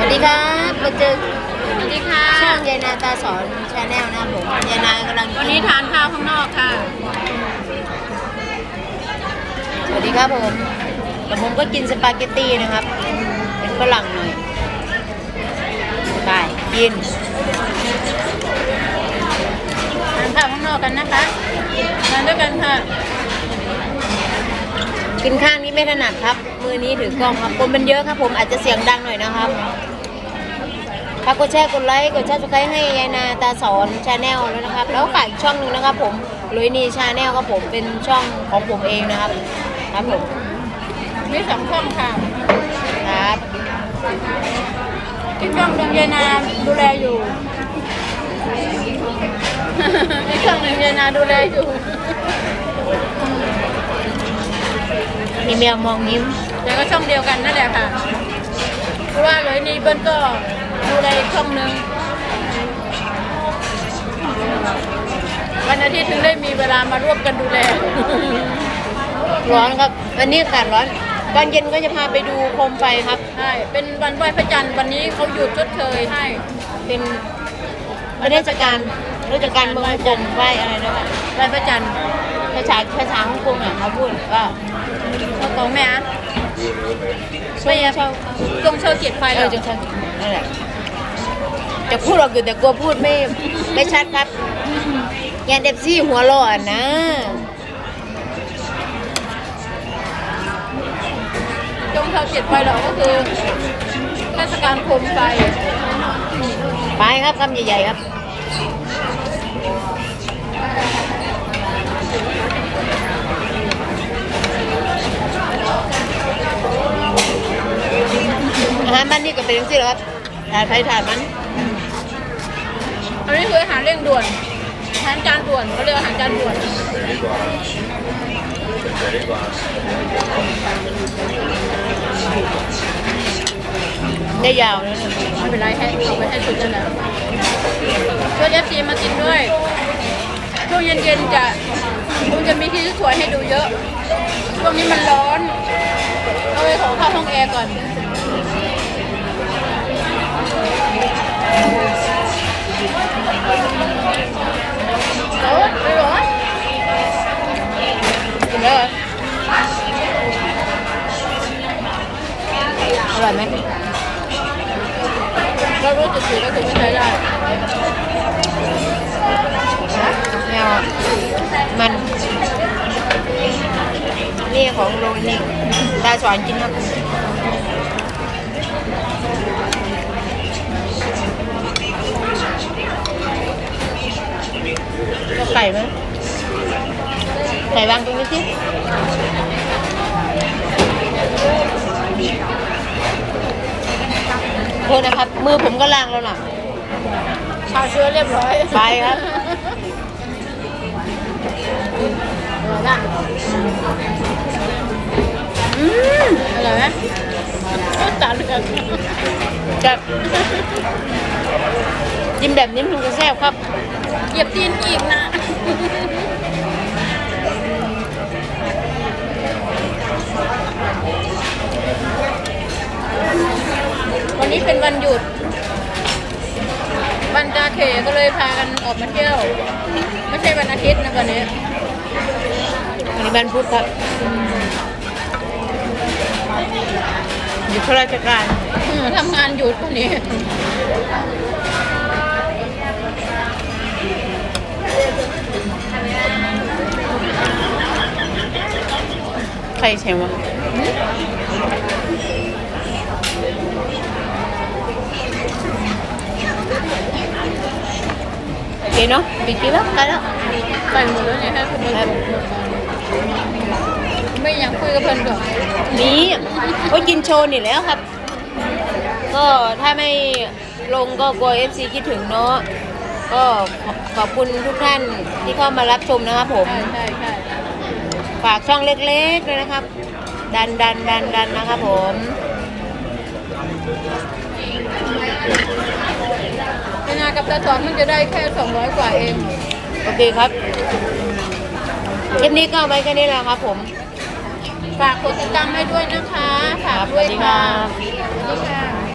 วัสดีครับมาเจอสวัสดีค่ะ ช่องยายนาตาสอนชาแนลนะครับผมยายนากำลังวันนี้ทานข้าวข้างนอกค่ะ สวัสดีครับผมแต่ผมก็กินสปาเกตตี้นะครับ เป็นฝรั่งหน่อยไปกินทานข้าวข้างนอกกันนะคะทานด้วยกันค่ะ กินข้างนี้ไม่ถนัดครับ มือนี้ถือกล้องครับคนมันเยอะครับผมอาจจะเสียงดังหน่อยนะครับ ฝากกดแชร์กดไลค์กดแชร์สไครต์ให้ยายนาตาสอนชาแนลแล้วนะครับ แล้วฝากอีกช่องหนึ่งนะครับ ผมลุยนีชาแนลครับผมเป็นช่องของผมเองนะครับครับผมมีสองช่องค่ะครับที่ช่องดวงยายนาดูแลอยู่ที่ช่องดวงยายนาดูแลอยู่มีแมวมองยิ้มแต่ก็ช่องเดียวกันนั่นแหละค่ะเพราะว่าเลยนี่เบิ้ลก็ ดูแลอีกช่องหนึ่งวันอาทิตย์ถึงได้มีเวลามาร่วมกันดูแล ร้อนครับ วันนี้อากาศร้อนตอนเย็นก็จะพาไปดูโคมไฟครับ ใช่ เป็นวันไหว้พระจันทร์วันนี้เขาหยุดชดเชยให้เป็นเทศกาลเทศกาลเมืองจนไหวอะไรนะวะไหว้พระจันทร์ภาษาภาษาฮ่องกงอะเขาพูดว่าเขาของแม่อะไม่ใช่เขาจงเชาเกียรติไฟเอแล้อวจงชันนั่นแหละ จะพูดออกอยู่แต่กลัวพูดไม่ไม่ชัดครับยานเดบซี่หัวหล่อนนะจงเชาเกียรติไฟเราก็คือเทศกาลโคมไฟไปครับคำใหญ่ๆครับอาหารบ้านนี่ก็เป็นอย่างนี้แหละครับ ถ่ายไปถ่ายมัน อันนี้คืออาหารเร่งด่วนอาหารจานด่วนเขาเรียกอาหารจานด่วน ได้ยาวเลยนะไม่เป็นไรให้เอาไปให้สุดนั่นแหละช่วยเอฟซีมากินด้วยช่วงเย็นๆจะคงจะมีที่สวยให้ดูเยอะช่วงนี้มันร้อน เอาไปขอเข้าห้องแอร์ก่อน เหรออร่อยไหมเรารู้จุดถือก็คือไม่ใช้ได้ไม่เอาอะมันนี่ของโรนิกตาสอนกินครับก็ไก่ไหม ไก่วางตรงนี้สิโทษนะครับ มือผมก็ล้างแล้วน่ะชาเชื้อเรียบร้อย ไปครับอร่อยละอืมอร่อยไหมก็จานกันจะยิ้มแบบนี้มันจะแซ่บครับ เหยียบตีนอีกนะ นนี้เป็นวันหยุด วันจาเขก็เลยพากันออกมาเที่ยว ไม่ใช่วันอาทิตย์นะวันนี้อันนี้บันพุธครับอยู่ข้าราชการอืมทำงานหยุดวันนี้ใครใช่วะโอเคเนาะปิดคลิปแล้วไปแล้วใส่หมดแล้วเนี่ยให้คุณไปไม่อยากคุยกับเพื่อนก่อนนี่ก็กินโชว์นี่แล้วครับ ก็ถ้าไม่ลงก็กลัว FC คิดถึงเนาะ ก็ขอขอบคุณทุกท่านที่เข้ามารับชมนะครับผม ใช่ใช่ใช่ฝากช่องเล็กๆด้วยนะครับ ดันดันดันดันนะครับผม เป็นงานกับตาสอนมันจะได้แค่ 200 กว่าเอง โอเคครับ คลิปนี้ก็เอาไว้แค่นี้แหละครับผม ฝากกดติดตามให้ด้วยนะคะ ฝากด้วยครับสวัสดีครัค่ะบสวัสดีค่ะ